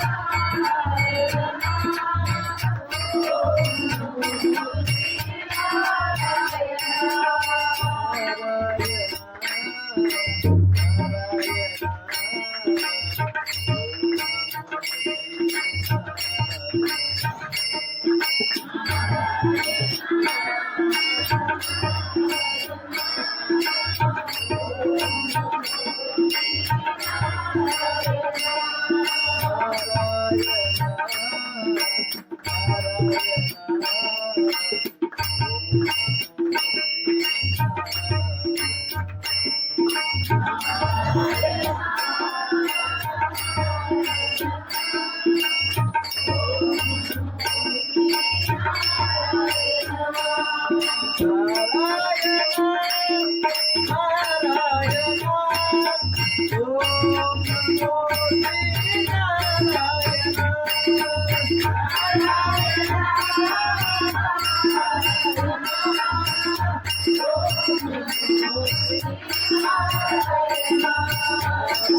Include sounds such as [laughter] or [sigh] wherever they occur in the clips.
Yeah.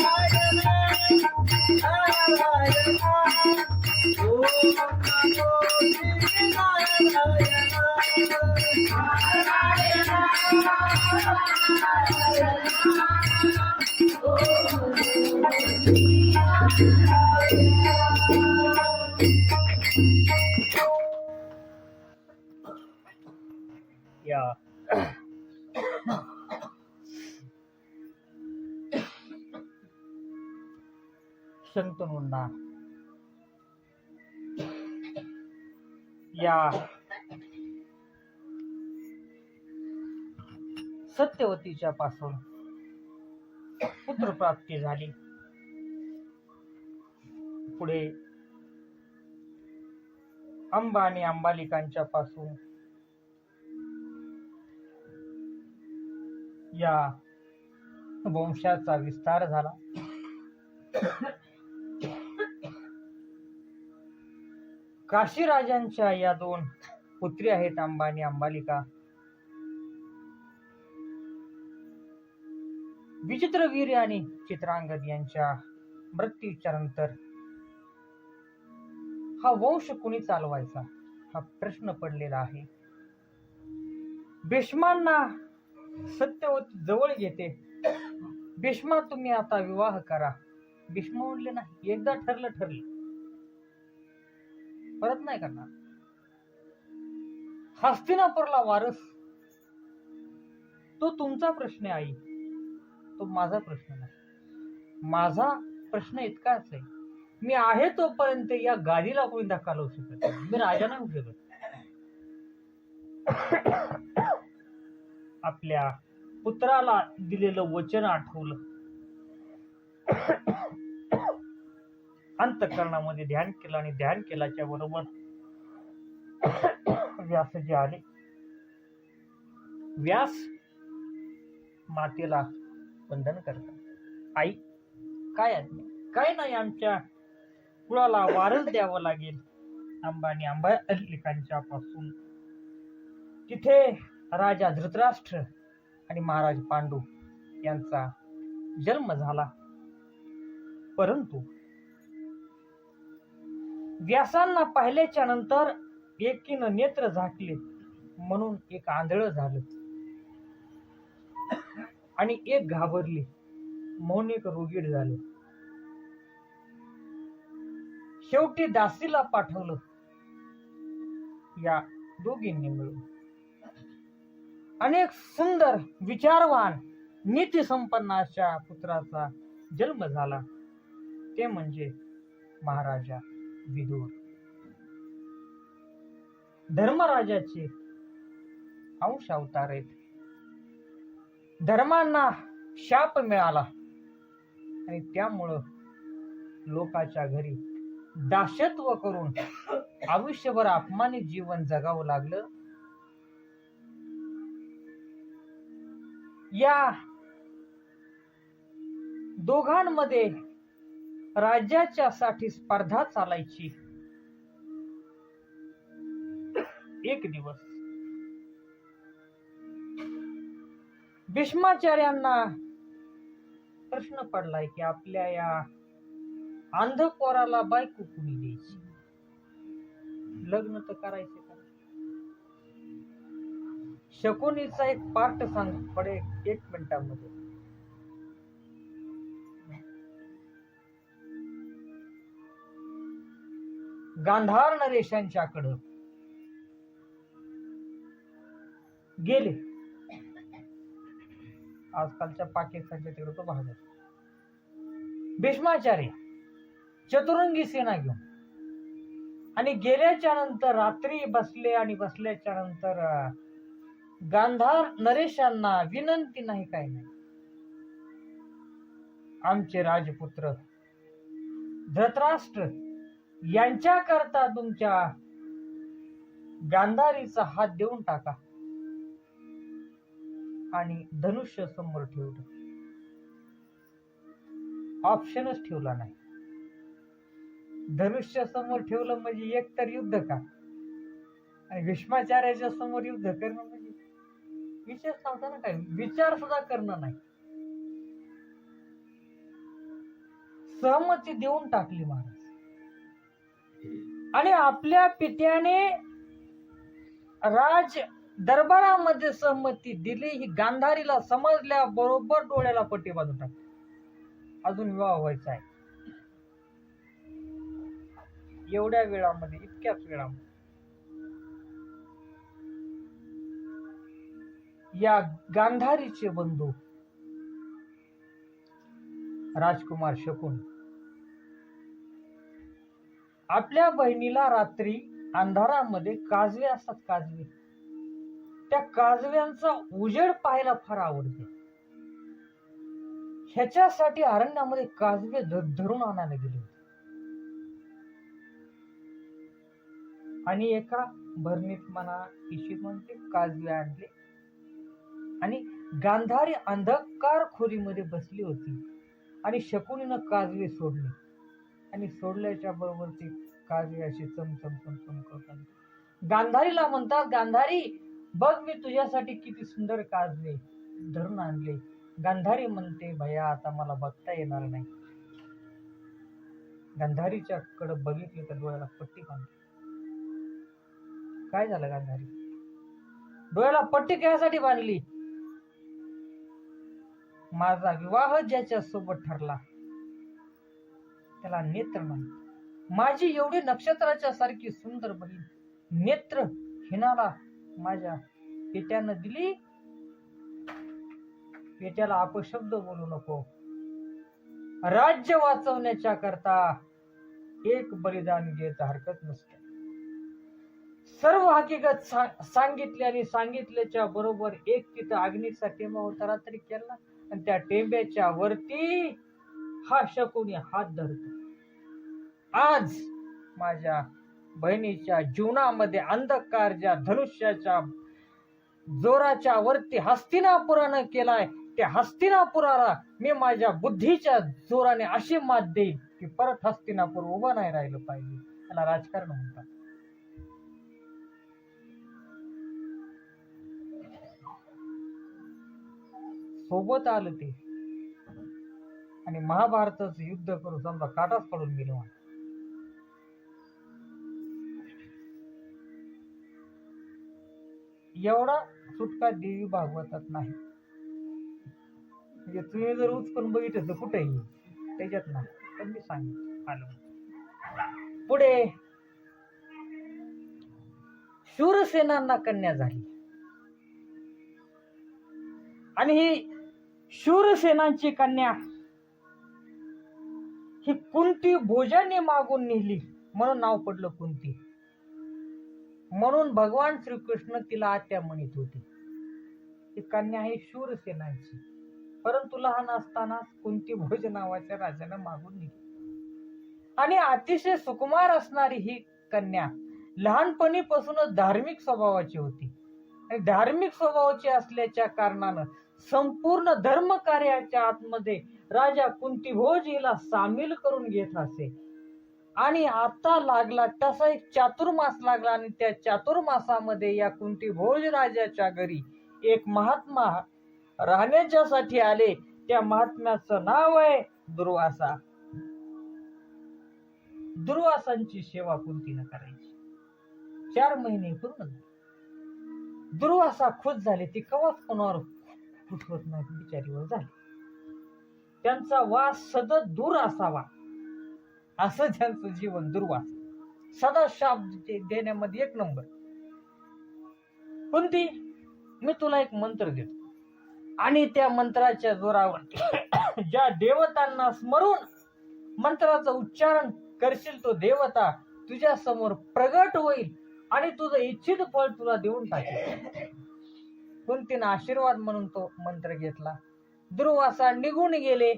या शंतनूंना. या. सत्यवतीच्या पासून पुत्रप्राप्ती झाली. पुढे अंबा आणि अंबालिकांच्या पासून या वंशाचा विस्तार झाला. काशी राजांच्या या दोन पुत्री आहेत अंबानी आणि अंबालिका विचित्रवीर आणि चित्रांगद यांच्या मृत्यूच्या नंतर हा वंश कुणी चालवायचा? हा प्रश्न पडलेला आहे. भीष्मांना सत्यवती जवळ घेते. भीष्मा तुम्ही आता विवाह करा. भीष्म म्हणले नाही एकदा ठरलं ठरलं. परत नाही करणार. हस्तिनापूरला वारस. तो तुमचा प्रश्न आहे आई. तो माझा प्रश्न नाही. माझा प्रश्न इतकाच आहे. मी आहे तोपर्यंत या गादीला कोणी धक्का लावू शकत नाही. मी राजा नाही होऊ शकत. आपल्या पुत्राला दिलेलं वचन आठवलं. अंतकरणामध्ये ध्यान केलं आणि ध्यान केल्याच्या बरोबर व्यास जे आले व्यास मातेला वंदन करतात. आई काय आज्ञा? काय नाही आमच्या कुळाला वारस द्यावं लागेल. अंबानी अंबालिकांच्या पासून तिथे राजा धृतराष्ट्र आणि महाराज पांडू यांचा जन्म झाला. परंतु व्यासांना पाहिल्याच्या नंतर एकीनं नेत्र झाकले. म्हणून एक आंधळ झालं. आणि एक घाबरली. म्हणून एक रोगीड झालं. शेवटी दासीला पाठवलं. या दोघींनी मिळून. अनेक सुंदर विचारवान नीती संपन्नाच्या पुत्राचा जन्म झाला. ते म्हणजे महाराजा. विदुर. धर्मराजाचे अंश अवतार आहेत धर्मांना शाप मिळाला. आणि त्यामुळं लोकाच्या घरी दाशत्व करून आयुष्यभर अपमानित जीवन जगावं लागलं. या दोघांमध्ये राज्याच्या साठी स्पर्धा चालायची. एक दिवस. भीष्माचार्यांना प्रश्न पडलाय की आपल्या या अंध पोराला बायको कुणी द्यायची? लग्न तर करायचे का? शकुनीचा एक पार्ट सांग पडे एक मिनिटामध्ये. गांधार नरेशांच्याकडं गेले. आजकालच्या पाकिस्तानच्या तिकडे तो भाग भीष्माचार्य चतुरंगी सेना घेऊन आणि गेल्याच्यानंतर रात्री बसले आणि बसल्याच्या नंतर गांधार नरेशांना विनंती नाही काय नाही. आमचे राजपुत्र धृतराष्ट्र यांच्या करता तुमच्या गांधारीचा हात देऊन टाका. आणि धनुष्य समोर ठेवलं. ऑप्शनच ठेवला नाही. धनुष्य समोर ठेवलं म्हणजे एक तर युद्ध का? आणि भीष्माचार्याच्या समोर युद्ध करणं म्हणजे? विचार नव्हता काय? विचार सुद्धा करणं नाही. सहमती देऊन टाकली महाराज. आणि आपल्या पित्याने राज दरबारामध्ये सहमती दिली ही गांधारीला समजल्या बरोबर डोळ्याला पट्टी बांधून टाकली. अजून विवाह व्हायचा आहे. एवढ्या वेळामध्ये इतक्याच वेळामध्ये. या गांधारीचे बंधू राजकुमार शकून आपल्या बहिणीला रात्री अंधारामध्ये काजवे असतात काजवे. त्या काजव्यांचा उजेड पाहायला फार आवडते. ह्याच्यासाठी अरण्यामध्ये काजवे धरून आणायला गेले होते. आणि एका भरणीत म्हणा पिशीत म्हणते काजवे आणले. आणि गांधारी अंधकार खोलीमध्ये बसली होती. आणि शकुनीनं काजवे सोडले. आणि सोडल्याच्या बरोबर ती काजवे अशी चमचम चम चम करतात. गांधारीला म्हणतात गांधारी बघ मी तुझ्यासाठी किती सुंदर काजवे धरून आणले. गांधारी म्हणते भया आता मला बघता येणार नाही. गांधारीच्या कडे बघितले तर डोळ्याला पट्टी बांधली काय झालं गांधारी? डोळ्याला पट्टी कशासाठी बांधली. माझा विवाह ज्याच्या सोबत ठरला. त्याला नेत्र नाही माझी एवढी नक्षत्राच्या सारखी सुंदर बहीण नेत्र हिनाला माझ्या पेट्यानं दिली. पेट्याला अपशब्द बोलू नको. राज्य वाचवण्याच्या करता एक बलिदान घेत हरकत नसते. सर्व हकीकत सांगितले आणि सांगितल्याच्या बरोबर एक तिथं अग्नीचा टेंबा होता रात्री केला. आणि त्या टेंब्याच्या वरती हा शकुनी हात धरतो. आज माझ्या बहिणीच्या जीवनामध्ये अंधकार ज्या धनुष्याच्या जोराच्या वरती हस्तिनापुरानं केलाय त्या हस्तिनापुराला मी माझ्या बुद्धीच्या जोराने अशी मात देईन की परत हस्तिनापूर उभं नाही राहिलं पाहिजे. त्याला राजकारण म्हणतात. सोबत आलं ते. आणि महाभारताचं युद्ध करून समजा काटाच पडून गेलो एवढा सुटका देवी भागवतात नाही. म्हणजे तुम्ही जर उचकून बघितलं तर कुठेही त्याच्यात नाही. पण मी सांगितलं पुढे. शूरसेनांना कन्या झाली. आणि ही शूरसेनांची कन्या ही कुंती भोजाने मागून नेली? म्हणून नाव पडलं कुंती म्हणून भगवान श्रीकृष्ण तिला आत्या म्हणत होते. ही कन्या ही शूरसेनांची. परंतु लहान असताना कुंती भोज नावाच्या राजाने मागून नेली? आणि अतिशय सुकुमार असणारी ही कन्या लहानपणीपासूनच धार्मिक स्वभावाची होती. आणि धार्मिक स्वभावाची असल्याच्या कारणानं संपूर्ण धर्म कार्याच्या आतमध्ये राजा कुंतीभोज हिला सामील करून घेत असे. आणि आता लागला तसा एक चातुर्मास लागला आणि त्या चातुर्मासामध्ये या कुंतीभोज राजाच्या घरी एक महात्मा राहण्याच्यासाठी आले. त्या महात्म्याचं नाव आहे दुर्वासा. दुर्वासांची सेवा कुंतीनं करायची. चार महिने पूर्ण झाले. दुर्वासा खुश झाले. ती कवाच कोणावर खुश होत नाही बिचारीवर झाली. त्यांचा वास सतत दूर असावा. असं त्यांचं जीवन दुर्वास. सदा शाप देण्यामध्ये एक नंबर. कुंती मी तुला एक मंत्र देतो. आणि त्या मंत्राच्या जोरावर [coughs] ज्या देवतांना स्मरून मंत्राचं उच्चारण करशील तो देवता तुझ्या समोर प्रगट होईल आणि तुझं इच्छित फळ तुला देऊन टाकेल. कुंतीनं आशीर्वाद म्हणून तो मंत्र घेतला. दुर्वासा निघून गेले.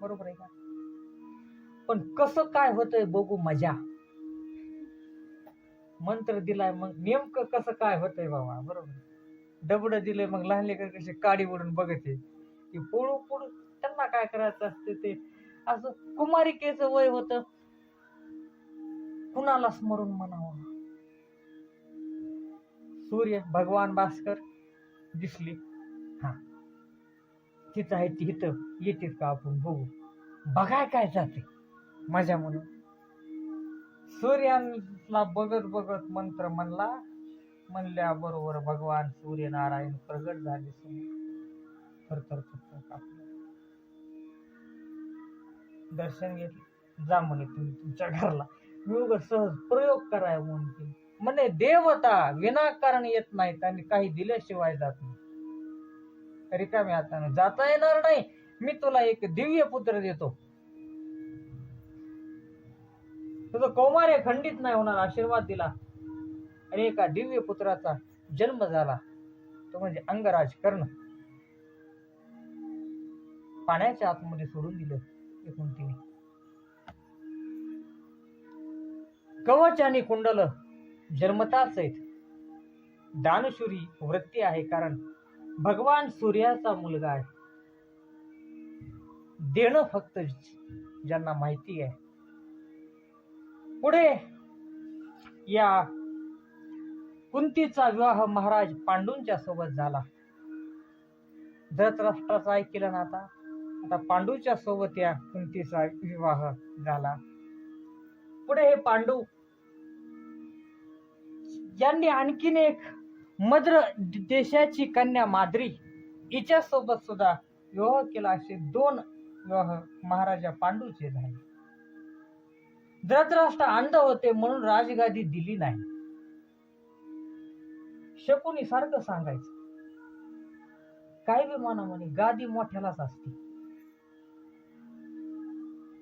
बरोबर आहे का? पण कसं काय होतंय बघू मजा. मंत्र दिलाय मग नेमकं कसं काय होतंय बाबा बरोबर डबड दिलंय मग लहान लेकर कसे काडी ओढून बघते. की पोळू पोळू त्यांना काय करायचं असते ते? असं कुमारिकेचं वय होत. कुणाला स्मरून म्हणावं. सूर्य भगवान भास्कर दिसली. हा. तिथं आहे ती इथं येते का आपण? बघू. बघाय काय जाते. माझ्या म्हणून सूर्याला बघत बघत मंत्र म्हणला. म्हणल्या बरोबर भगवान सूर्यनारायण प्रगट झाले. समोर थरथर थरथर कापलं. दर्शन घेतलं. जा म्हणे तुम्ही तुमच्या घरला. मी उगा सहज प्रयोग कराय म्हणून म्हणे देवता विनाकारण येत नाहीत आणि काही दिल्याशिवाय जात नाही रिकाम्या हाताने जाता येणार नाही. मी तुला एक दिव्य पुत्र देतो. तुझं कौमार्य खंडित नाही होणार आशीर्वाद दिला. आणि एका दिव्य पुत्राचा जन्म झाला. तो म्हणजे अंगराज कर्ण. पाण्याच्या आतमध्ये सोडून दिलं एकूण तिने. कवच आणि कुंडल जन्मताच आहेत. दानशुरी वृत्ती आहे कारण भगवान सूर्याचा मुलगा आहे. देणं फक्त ज्यांना माहिती आहे. पुढे या कुंतीचा विवाह महाराज पांडूंच्या सोबत झाला. धृतराष्ट्राचा ऐकलं ना आता. आता पांडूच्या सोबत या कुंतीचा विवाह झाला. पुढे हे पांडू यांनी आणखीन एक मद्र देशाची कन्या माद्री. हिच्या सोबत सुद्धा विवाह केला असे दोन विवाह महाराजा पांडूचे झाले. धृतराष्ट्र अंध होते म्हणून राजगादी दिली नाही. शकुनी सारखं सांगायचं. काय विमाना म्हणे गादी मोठ्यालाच असते.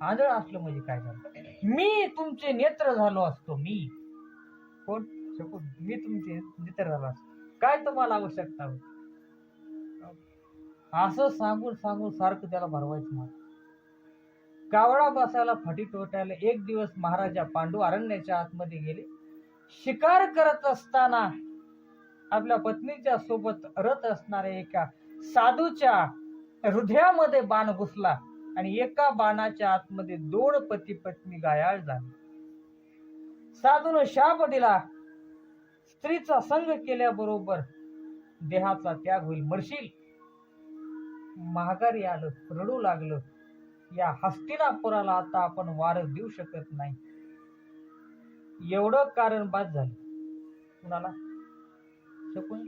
आंधळ असलं म्हणजे काय झालं? मी तुमचे नेत्र झालो असतो मी. कोण? शकून मी तुमचे मित्र झालो काय तुम्हाला आवश्यकता असं सांगून सांगून सारखं त्याला भरवायचं मला. कावळा बसायला फटी टोटायला एक दिवस महाराजा पांडू अरण्याच्या आतमध्ये गेले. शिकार करत असताना आपल्या पत्नीच्या सोबत रथ असणाऱ्या एका साधूच्या हृदयामध्ये बाण घुसला आणि एका बाणाच्या आतमध्ये दोन पती पत्नी गायाळ झाली. साधून शाप दिला. स्त्रीचा संग केल्याबरोबर देहाचा त्याग होईल. मरशील. महागारी आलं रडू लागलं. या हस्तिनापुराला आता आपण वारस देऊ शकत नाही. एवढं कारण बाद झालं. कुणाला? शकून?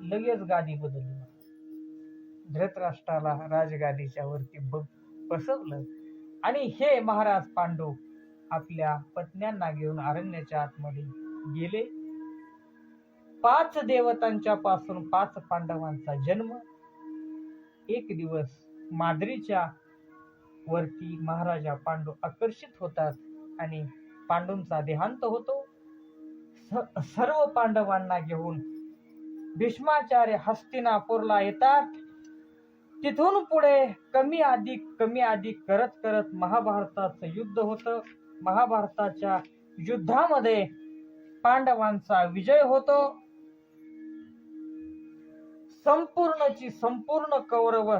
लगेच गादी बदलली. धृतराष्ट्राला राजगादीच्या वरती बसवलं. आणि हे महाराज पांडू आपल्या पत्न्यांना घेऊन अरण्याच्या आतमध्ये गेले. पाच देवतांच्या पासून पाच पांडवांचा जन्म. एक दिवस माद्रीच्या वरती महाराजा पांडू आकर्षित होतात आणि पांडूंचा देहांत होतो. स- सर्व पांडवांना घेऊन भीष्माचार्य हस्तिनापूरला येतात. तिथून पुढे कमी अधिक कमी अधिक करत करत महाभारताचं युद्ध होतं. महाभारताच्या युद्धामध्ये पांडवांचा विजय होतो. संपूर्णची संपूर्ण कौरव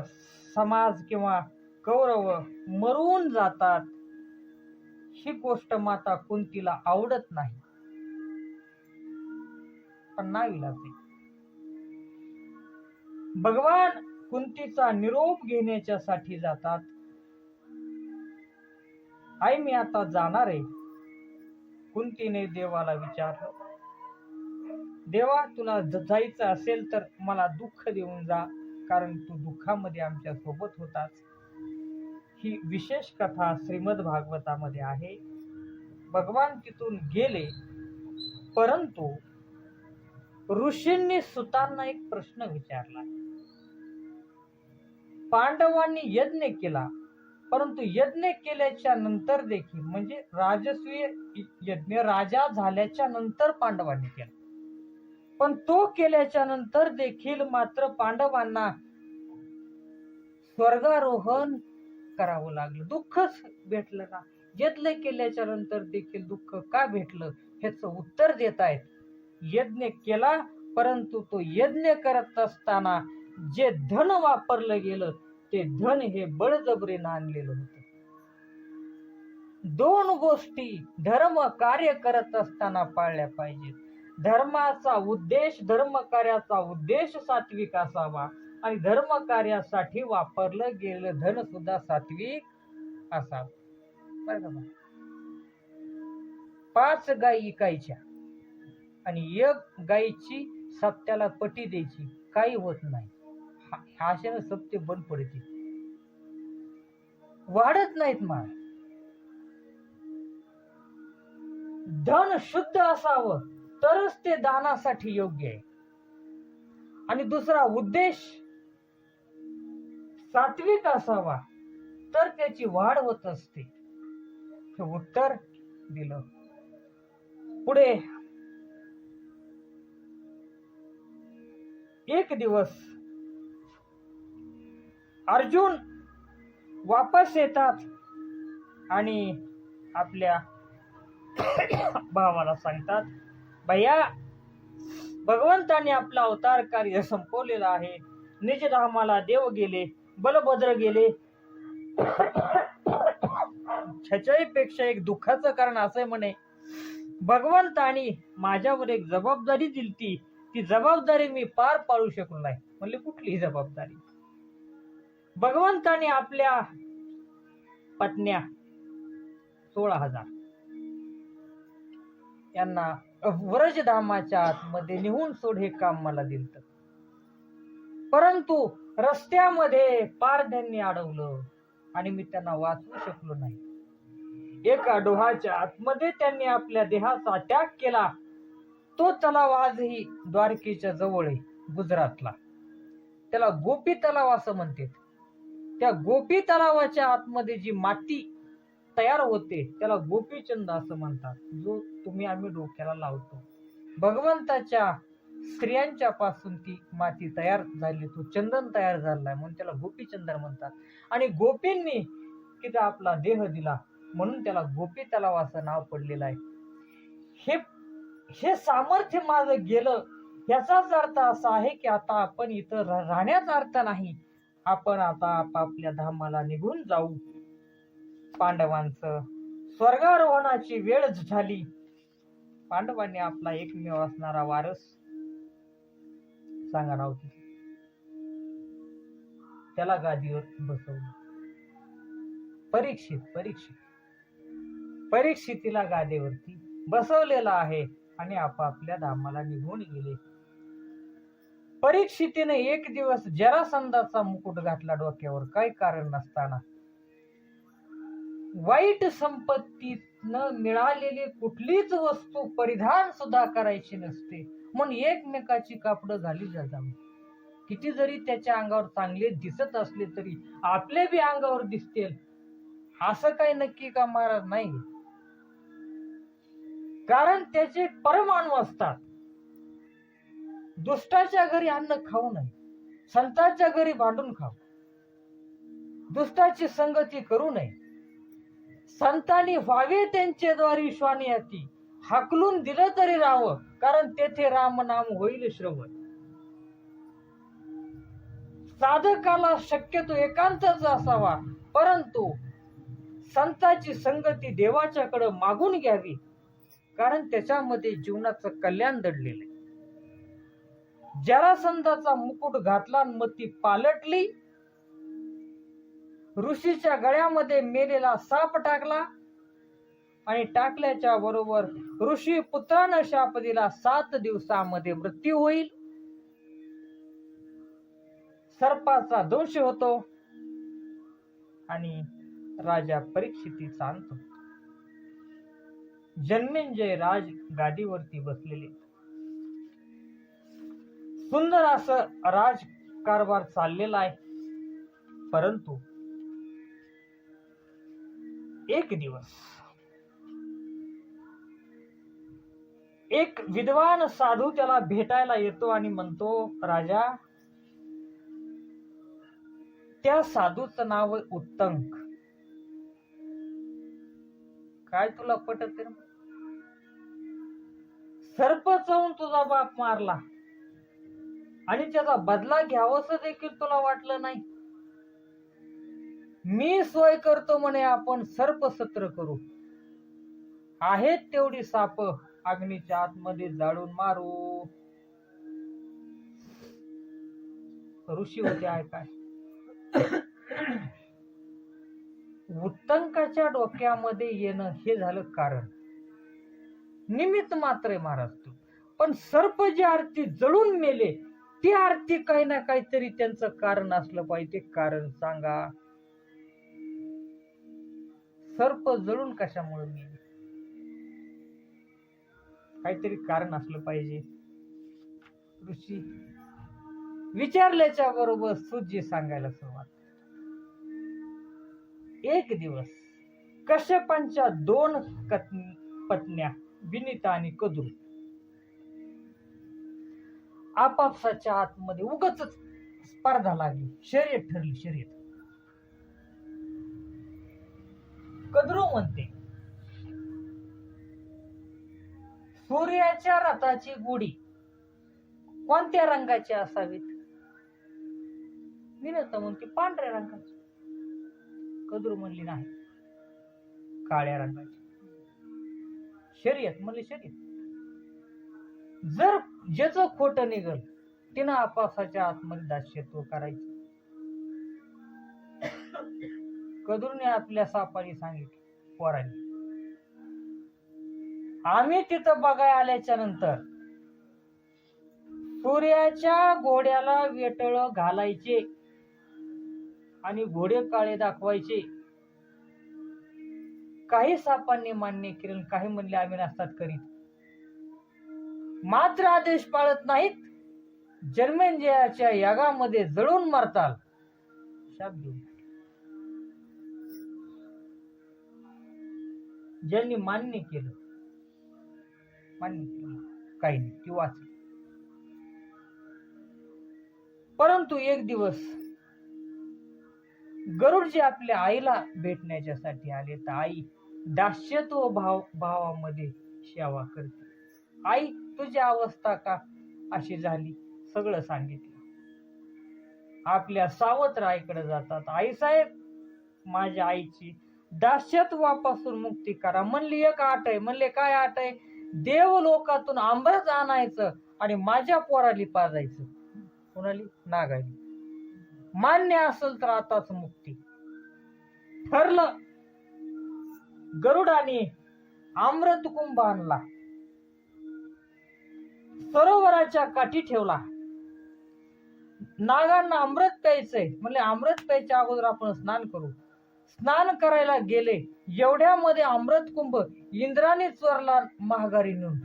समाज किंवा कौरव मरून जातात. ही गोष्ट माता कुंतीला आवडत नाही. पण नाही लागते भगवान कुंतीचा निरोप घेण्याच्यासाठी जातात. आई मी आता जाणार आहे. कुंतीने देवाला विचारलं. देवा तुला जायचं असेल तर मला दुःख देऊन जा कारण तू दुःखामध्ये आमच्यासोबत होतास. ही विशेष कथा श्रीमद भागवतामध्ये आहे. भगवान तिथून गेले परंतु ऋषींनी सुतांना एक प्रश्न विचारला. पांडवांनी यज्ञ केला. परंतु यज्ञ केल्याच्यानंतर देखील म्हणजे राजस्वीय यज्ञ राजा झाल्याच्यानंतर पांडवांनी केला. पण तो केल्याच्यानंतर देखील मात्र पांडवांना स्वर्गारोहण करावं लागलं. दुःखच भेटलं ना. यज्ञ केल्याच्यानंतर देखील दुःख का भेटलं ह्याच उत्तर देत आहेत. यज्ञ केला परंतु तो यज्ञ करत असताना जे धन वापरलं गेलं ते धन हे बळजबरीनं आणलेलं होतं. दोन गोष्टी धर्म कार्य करत असताना पाळल्या पाहिजेत. धर्माचा उद्देश धर्मकार्याचा उद्देश सात्विक असावा आणि धर्म कार्यासाठी वापरलं गेलं धन सुद्धा सात्विक असावं. पाच गायी इकायच्या आणि एक गायीची सत्याला पटी द्यायची. काही होत नाही. अशाने सत्य बंद पडते. वाढत नाहीत माळ. धन शुद्ध असावं तरच ते दानासाठी योग्य आहे. आणि दुसरा उद्देश सात्विक असावा तर त्याची वाढ होत असते. हे उत्तर दिलं. पुढे. एक दिवस अर्जुन वापस येतात आणि आपल्या भावाला सांगतात भैया भगवंताने आपला अवतार कार्य संपवलेलं आहे. निजधामाला देव गेले बलभद्र गेले. छचाईपेक्षा एक दुःखाचं कारण असं म्हणे. भगवंतानी माझ्यावर एक जबाबदारी दिलती. ती जबाबदारी मी पार पाडू शकलो नाही. म्हणले कुठली जबाबदारी? भगवंताने आपल्या पत्न्या सोळा हजार. यांना व्रजधामाच्या आतमध्ये निहून सोड हे काम मला दिलत. परंतु रस्त्यामध्ये पारध्यांनी अडवलं आणि मी त्यांना वाचवू शकलो नाही. एका डोहाच्या आतमध्ये त्यांनी आपल्या देहाचा त्याग केला. तो तलाव आजही द्वारकेच्या जवळ आहे गुजरातला. त्याला गोपी तलाव असं म्हणतात. त्या गोपी तलावाच्या आतमध्ये जी माती तयार होते त्याला गोपीचंद असं म्हणतात जो तुम्ही आम्ही डोक्याला लावतो. भगवंताच्या स्त्रियांच्या पासून ती माती तयार झाली तो चंदन तयार झालाय म्हणून त्याला गोपीचंदन म्हणतात. आणि गोपींनी तिथं आपला देह दिला म्हणून त्याला गोपी तलाव असं नाव पडलेलं आहे. हे हे सामर्थ्य माझं गेलं याचाच अर्थ असा आहे की आता आपण इथं रा- राहण्याचा अर्थ नाही आपण आता आपापल्या धामाला निघून जाऊ. पांडवांचं स्वर्गारोहणाची वेळ झाली. पांडवांनी आपला एकमेव असणारा वारस सांगा नाव त्याला गादीवर बसवलं. परीक्षित परीक्षित. परीक्षितीला गादीवरती बसवलेला आहे आणि आपापल्या धामाला निघून गेले. परीक्षितीने एक दिवस जरासंधाचा मुकुट घातला डोक्यावर. काही कारण नसताना. वाईट संपत्तीनं मिळालेली कुठलीच वस्तू परिधान सुद्धा करायची नसते. म्हणून एकमेकाची कापडं घाली जातात किती जरी त्याच्या अंगावर चांगले दिसत असले तरी आपले बी अंगावर दिसतील. असं काही नक्की का महाराज नाही? कारण त्याचे परमाणू असतात. दुष्टाच्या घरी अन्न खाऊ नये. संतांच्या घरी भांडून खाऊ. दुष्टाची संगती करू नये. संतांनी व्हावे त्यांचे द्वारी श्वानियाती हाकलून दिलं तरी राहावं कारण तेथे राम नाम होईल श्रवण. साधकाला शक्यतो एकांतच असावा परंतु संताची संगती देवाच्याकडे मागून घ्यावी कारण त्याच्यामध्ये जीवनाचं कल्याण दडलेलं आहे. जरासंधाचा मुकुट घातला आणि मग ती पालटली ऋषीच्या गळ्यामध्ये मेलेला साप टाकला आणि टाकल्याच्या बरोबर ऋषी पुत्रानं शाप दिला सात दिवसामध्ये मृत्यू होईल सर्पाचा दोष होतो आणि राजा परीक्षितीचा अंत होतो. जन्मेंजय राज गादीवरती बसलेले सुंदर असं राजकारभार चाललेला आहे. परंतु एक दिवस एक विद्वान साधू त्याला भेटायला येतो आणि म्हणतो राजा त्या साधूचं नाव उत्तंक काय तुला पटत सर्प चावून तुझा बाप मारला. आणि त्याचा बदला घ्यावास देखील तुला वाटलं नाही? मी सोय करतो म्हणे आपण सर्प सत्र करू. आहेत तेवढी साप अग्नीच्या आतमध्ये जाळून मारू. ऋषी होते आहे काय? उत्तंकाच्या डोक्यामध्ये येणं हे झालं कारण. निमित्त मात्र महाराज तू. पण सर्प जी आरती जळून मेले ती आरती काही ना काहीतरी त्यांचं कारण असलं पाहिजे. कारण सांगा. सर्प जळून कशामुळे मेले? काहीतरी कारण असलं पाहिजे. ऋषी विचारल्याच्या बरोबर सुजी सांगायला सुरुवात एक दिवस कश्यपांच्या दोन पत्न्या विनिता आणि कदू आपापसाच्या आतमध्ये उगच स्पर्धा लागली. शर्यत ठरली शर्यत. कद्रू म्हणते सूर्याच्या रथाची गुढी कोणत्या रंगाची असावीत? विनता म्हणते पांढऱ्या रंगाची. कद्रू म्हणली नाही काळ्या रंगाची. शर्यत? म्हणली शर्यत. जर ज्याचं खोट निघल तिनं आपासाच्या आतमध्ये दास्यत्व करायचं. कदरूने आपल्या सापाने सांगितलं पोरांनी आम्ही तिथं बघाय आल्याच्यानंतर सूर्याच्या घोड्याला वेटळ घालायचे आणि घोडे काळे दाखवायचे. काही सापांनी मान्य केले काही म्हणले आम्ही नसतात करीत. मात्र आदेश पाळत नाहीत. जन्मेंजयाच्या यागामध्ये जळून मारताल. शाप देऊन. ज्यांनी मान्य केलं. मान्य केलं. काही नाही ती वाचली. परंतु एक दिवस गरुड जे आपल्या आईला भेटण्याच्यासाठी आले तर आई दास्यत्व भाव भावामध्ये सेवा करते. आई तुझी अवस्था का? अशी झाली. सगळं सांगितलं. आपल्या सावत्र आईकडे जातात. आई साहेब माझ्या आईची दास्यत्वापासून मुक्ती करा. म्हणली एक आट आहे. म्हणले काय आट आहे? देव लोकातून आंबरच आणायचं आणि माझ्या पोराली पाजायचं. कोणाली? नागाली. मान्य असेल तर आताच मुक्ती. ठरलं. गरुडाने आम्रत कुंभ आणला. सरोवराच्या काठी ठेवला. नागांना अमृत प्यायचंय म्हणजे अमृत प्यायच्या अगोदर आपण स्नान करू. स्नान करायला गेले. एवढ्यामध्ये अमृत कुंभ इंद्राने चोरला महागारी नेऊन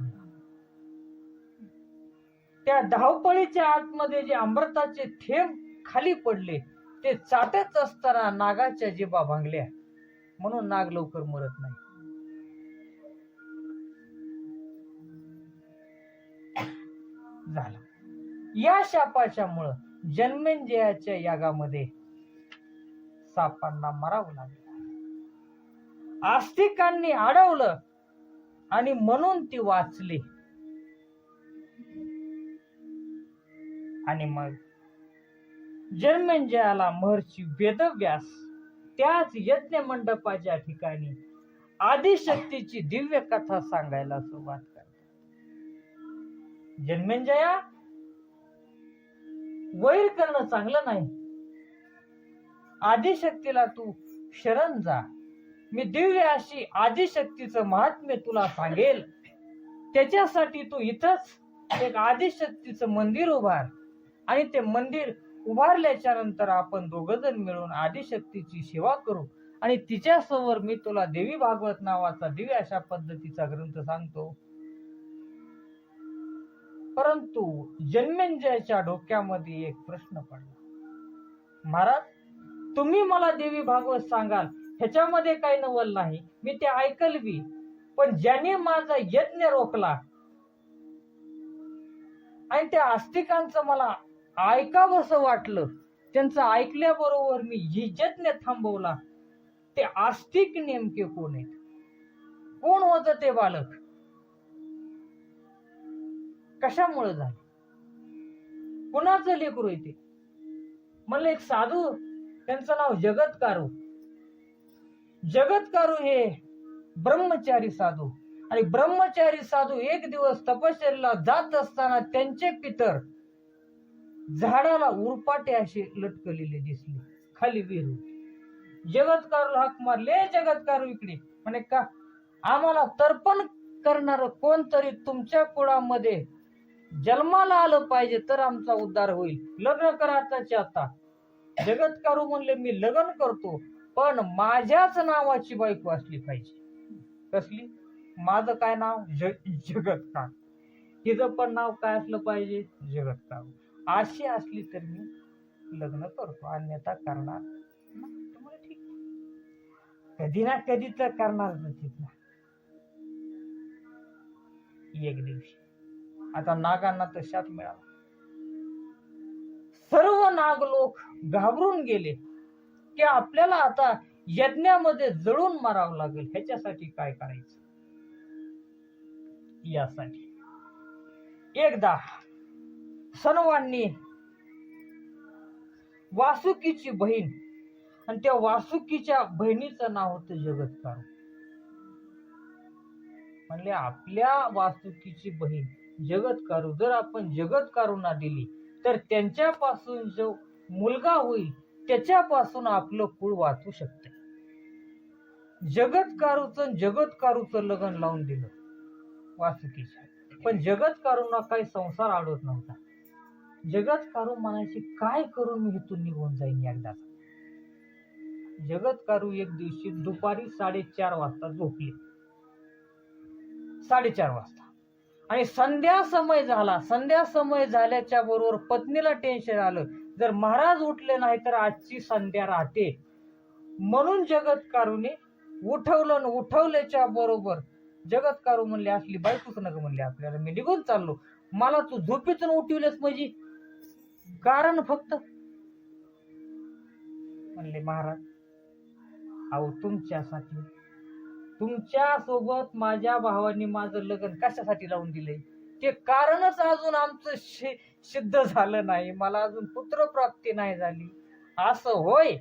त्या धावपळीच्या आतमध्ये जे अमृताचे थेंब खाली पडले ते चाटत असताना नागाच्या जिबा भांगल्या. म्हणून नाग लवकर मरत नाही. झालं. या शापाच्या मुळे जन्मेंजयाच्या यागामध्ये सापांना मरावं लागलं. आस्तिकांनी अडवलं आणि म्हणून ती वाचली. आणि मग जन्मेंजयाला महर्षी वेदव्यास त्याच यज्ञ मंडपाच्या ठिकाणी आदिशक्तीची दिव्य कथा सांगायला सुरुवात जन्मेंजया? वैर करणं चांगलं नाही. आदिशक्तीला तू शरण जा. मी दिव्य अशी आदिशक्तीचं महात्म्य तुला सांगेल. त्याच्यासाठी तू इथंच एक आदिशक्तीचं मंदिर उभार. आणि ते मंदिर उभारल्याच्या नंतर आपण दोघ जण मिळून आदिशक्तीची सेवा करू. आणि तिच्या समोर मी तुला देवी भागवत नावाचा दिव्य अशा पद्धतीचा ग्रंथ सांगतो. परंतु जन्मेंजयच्या डोक्यामध्ये एक प्रश्न पडला. महाराज तुम्ही मला देवी भागवत सांगाल ह्याच्यामध्ये काही नवल नाही मी ते ऐकल बी पण ज्याने माझा यज्ञ रोखला आणि त्या आस्तिकांचं मला ऐकावंसं वाटलं त्यांचं ऐकल्याबरोबर मी ही यज्ञ थांबवला. ते आस्तिक नेमके कोण आहेत? कोण होत ते बालक? कशामुळे झालं? कुणाचं लेकरू येते ते? म्हणलं एक साधू त्यांचं नाव जगतकारू. जगतकारू हे ब्रह्मचारी साधू. आणि ब्रह्मचारी साधू एक दिवस तपश्चर्याला जात असताना त्यांचे पितर झाडाला उरपाटे असे लटकलेले दिसले. खाली विरू जगतकारू हाक मारले जगतकारू इकडे. म्हणे का? आम्हाला तर्पण करणार कोणतरी तुमच्या कुळामध्ये जन्माला आलं पाहिजे तर आमचा उद्धार होईल. लग्न करायचा आताच्या आता. जगतकारू म्हणले मी लग्न करतो पण माझ्याच नावाची बायको असली पाहिजे. कसली? माझं काय नाव? ज- जगतकार. हिचं पण नाव काय असलं पाहिजे? जगतकार. अशी असली तर मी लग्न करतो अन्यथा करणार ठीक कधी ना कधी तर करणारच होती ना एक दिवशी. आता नागांना तर शाप मिळाला. सर्व नाग लोक घाबरून गेले. की आपल्याला आता यज्ञामध्ये जळून मारावं लागेल. ह्याच्यासाठी काय करायचं? यासाठी. एकदा सर्वांनी वासुकीची बहीण आणि त्या वासुकीच्या बहिणीचं नाव होतं जगतकारू. म्हणले आपल्या वासुकीची बहीण जगतकारू जर आपण जगतकारूंना दिली तर त्यांच्यापासून जो मुलगा होईल त्याच्यापासून आपलं कुळ वाचू शकते. जगतकारूचं जगतकारूचं लग्न लावून दिलं वासुकीच्या. पण जगतकारूंना काही संसार आडवत नव्हता. जगतकारू म्हणायचे काय करून मी इथून निघून जाईन एकदा? जगतकारू एक दिवशी दुपारी साडेचार वाजता झोपले. साडेचार वाजता. आणि संध्या समय झाला. संध्या समय झाल्याच्या बरोबर पत्नीला टेन्शन आलं. जर महाराज उठले नाही तर आजची संध्या राहते. म्हणून जगतकारूने उठवलं उठवल्याच्या बरोबर जगतकारू म्हणले असली बायकोच नका म्हणले आपल्याला. मी निघून चाललो. मला तू झोपेतून उठवलेस म्हणजे? कारण फक्त. म्हणले महाराज अहो तुमच्यासाठी तुमच्यासोबत माझ्या भावाने माझं लग्न कशासाठी लावून दिलंय? ते कारणच अजून आमचं शि- सिद्ध झालं नाही. मला अजून पुत्रप्राप्ती नाही झाली. असं होय?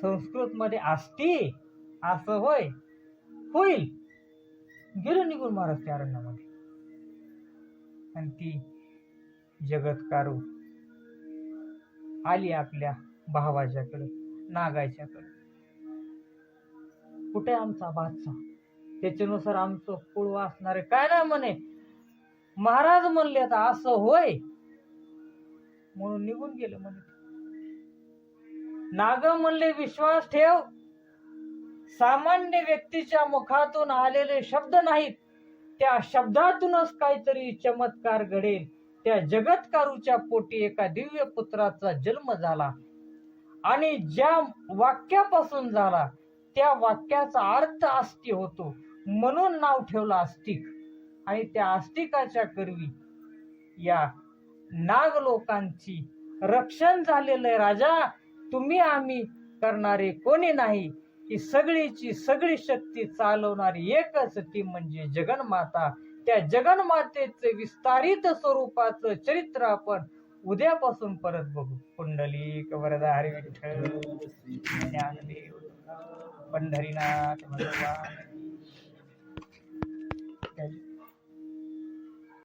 संस्कृत मध्ये असती असं होय? होईल. गेलं निघून महाराज त्या अरण्यामध्ये. आणि ती जगतकारू आली आपल्या भावाच्याकडे नागायच्याकडे कुठे आमचा बादशाह? त्याच्यानुसार आमचं कुळ वाचणारे काय नाही म्हणे. महाराज म्हणले आता असं होय. म्हणून निघून गेले म्हणे. नाग म्हणले विश्वास ठेव. सामान्य व्यक्तीच्या मुखातून आलेले शब्द नाहीत. त्या शब्दातूनच काहीतरी चमत्कार घडेल. त्या जगतकारूच्या पोटी एका दिव्य पुत्राचा जन्म झाला. आणि ज्या वाक्यापासून झाला त्या वाक्याचा अर्थ आस्ती होतो. म्हणून नाव ठेवलं आस्तिक. आणि त्या आस्तिकाच्या करवी या नाग लोकांची रक्षण झालेलं आहे राजा. तुम्ही आम्ही करणारे कोणी नाही. ही सगळीची सगळी शक्ती चालवणारी एकच ती म्हणजे जगन्माता. त्या जगन्मातेचे विस्तारित स्वरूपाचं चरित्र आपण उद्यापासून परत बघू. कुंडली वरदा हरी विठ्ठल. ज्ञानदेव. पंढरीनाथ भगवान